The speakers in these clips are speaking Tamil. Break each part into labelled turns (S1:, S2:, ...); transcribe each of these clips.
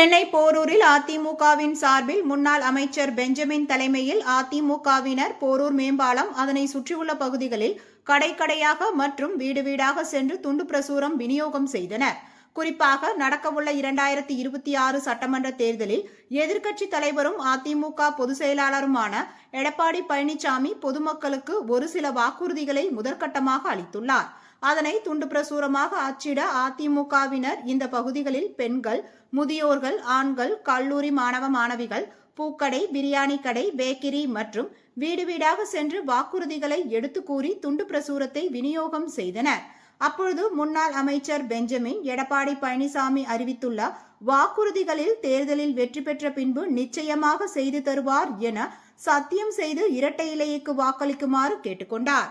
S1: சென்னை போரூரில் அதிமுகவின் சார்பில் முன்னாள் அமைச்சர் பெஞ்சமின் தலைமையில் அதிமுகவினர் போரூர் மேம்பாலம் அதனை சுற்றியுள்ள பகுதிகளில் கடை கடையாக மற்றும் வீடு வீடாக சென்று துண்டு பிரசுரம் விநியோகம் செய்தனர். குறிப்பாக நடக்கவுள்ள இரண்டாயிரத்தி இருபத்தி ஆறு சட்டமன்ற தேர்தலில் எதிர்க்கட்சி தலைவரும் அதிமுக பொதுச் செயலாளருமான எடப்பாடி பழனிசாமி பொதுமக்களுக்கு ஒரு சில வாக்குறுதிகளை முதற்கட்டமாக அளித்துள்ளார். அதனை துண்டு பிரசுரமாக அச்சிட அதிமுகவினர் இந்த பகுதிகளில் பெண்கள் முதியோர்கள் ஆண்கள் கல்லூரி மாணவ மாணவிகள் பூக்கடை பிரியாணி கடை பேக்கரி மற்றும் வீடு வீடாக சென்று வாக்குறுதிகளை எடுத்து கூறி துண்டு பிரசுரத்தை விநியோகம் செய்தனர். அப்பொழுது முன்னாள் அமைச்சர் பெஞ்சமின் எடப்பாடி பழனிசாமி அறிவித்துள்ள வாக்குறுதிகளில் தேர்தலில் வெற்றி பெற்ற பின்பு நிச்சயமாக செய்து தருவார் என சத்தியம் செய்து இரட்டை இலைக்கு வாக்களிக்குமாறு கேட்டுக்கொண்டார்.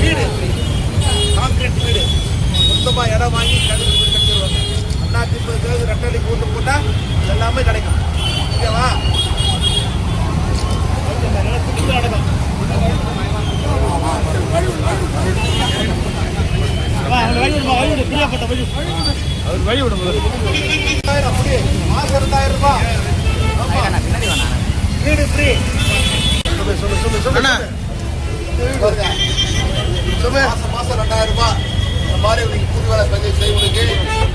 S2: வீடு கான்கிரீட் வீடு சொந்தமாக இடம் வாங்கி கடையில் வீடு கட்டிடுவாங்க அண்ணா திமுக ரெட்டலை கூட்டு போட்டால் எல்லாமே கிடைக்கும். ஓகேவா ரெண்டாயிரம் அப்படி மாசம் ரெண்டாயிரம் ரூபாய் ஆமா. வீடு ஃப்ரீ சொல்லு சொல்லு சொல்லு சொல்லு பாருங்க. மாசம் மாசம் ரெண்டாயிரம் ரூபாய் இந்த மாதிரி உங்களுக்கு கூலி வேலை செஞ்சு செய்வங்களுக்கு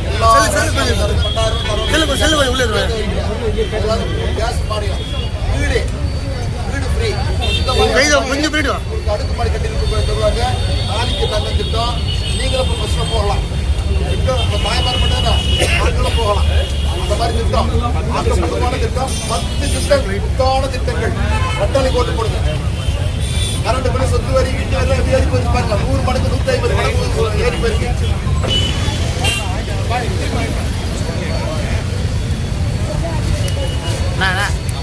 S2: எல்லா ரெண்டாயிரம் ரூபாய் கேஸ் மானியம் வீடு வீடு ஃப்ரீ
S3: கொஞ்சம் போயிட்டு வா
S2: அடுக்குமாடி கட்டி கொடுத்து தருவாங்க நாளைக்கு தங்க திட்டம் நீங்களும் இப்போ பஸ்ஸில் போகலாம் தாய்மார் மட்டும் ஆட்களும் போகலாம். அந்த மாதிரி திட்டம் ஆக்கப்பட்டமான திட்டம் பத்து திட்டங்கள் முத்தான திட்டங்கள். ரெட்டலை போட்டு கொடுங்க கரண்ட் பில் சொத்து வரி வீட்டு வரி எப்படி ஏறி போயிருக்கு பாருங்க. நூறு மடங்கு நூற்றி ஐம்பது மடங்கு ஏறி போயிருக்கு.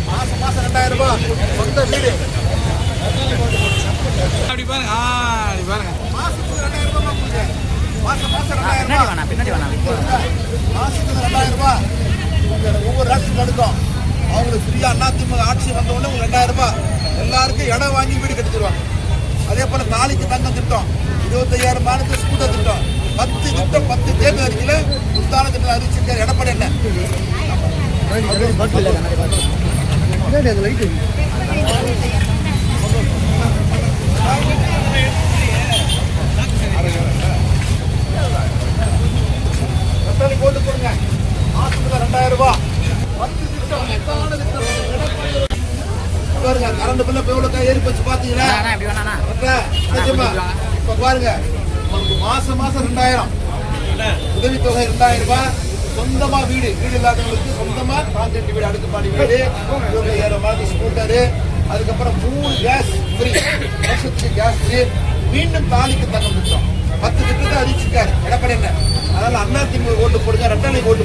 S2: மாசம் மாசம் ரெண்டாயிரம் ரூபாய். சொந்த வீடு.
S3: அப்படி பாருங்க ஆ அப்படி பாருங்க
S2: மாசத்துக்கு ரெண்டாயிரம் ரூபாய் கொடுங்க. ரூபாய்.
S3: வேணாம் பின்னாடி வேணாம்
S2: மாசத்துக்கு ரெண்டாயிரம் ரூபாய். ஒவ்வொரு ரேஷன் எடுக்கும் அவங்களுக்கு ஃப்ரீயா அதிமுக ஆட்சி வந்த உடனே உங்களுக்கு ரெண்டாயிரம் ரூபாய். எல்லாருக்கும் இடம் வாங்கி வீடு கட்டி தருவாங்க. அதே போல தாலிக்கு தங்கம் திட்டம். இருபத்தையாயிரம் மாதத்துக்கு ஸ்கூட்டர் திட்டம். பத்து திட்டம் பத்து தேர்தல் அறிக்கையில் உத்தான திட்டம் அறிவிச்சிருக்காரு. எடப்பாடி என்ன ரெண்டாயிரம் போட்டு கொடுங்க மாசத்துக்கு ரெண்டாயிரம் ரூபாய் பத்து திட்டம் உத்தான திட்டம் கரண்ட் பில்ல போய் எவ்வளோ ஏறி போச்சு பார்த்தீங்களா? இப்ப பாருங்க. உங்களுக்கு மாசம் மாசம் ரெண்டாயிரம். உதவித்தொகை ரெண்டாயிரம் ரூபாய். சொந்தமா வீடு வீடு இல்லாதவங்களுக்கு சொந்தமா கான்கிரீட் வீடு அடுக்குமாடி வீடு. இருபத்தாயிரம் மாதிரி ஸ்கூட்டரு அதுக்கப்புறம் மூணு கேஸ் ஃப்ரீ வருஷத்துக்கு கேஸ் ஃப்ரீ மீண்டும் தாலிக்கு தங்கம் திட்டம் பத்து திட்டத்தை அறிவிச்சிருக்காரு எடப்பாடி என்ன அதனால அண்ணா திமுக ஓட்டு போடுங்க. ரெட்டாளி ஓட்டு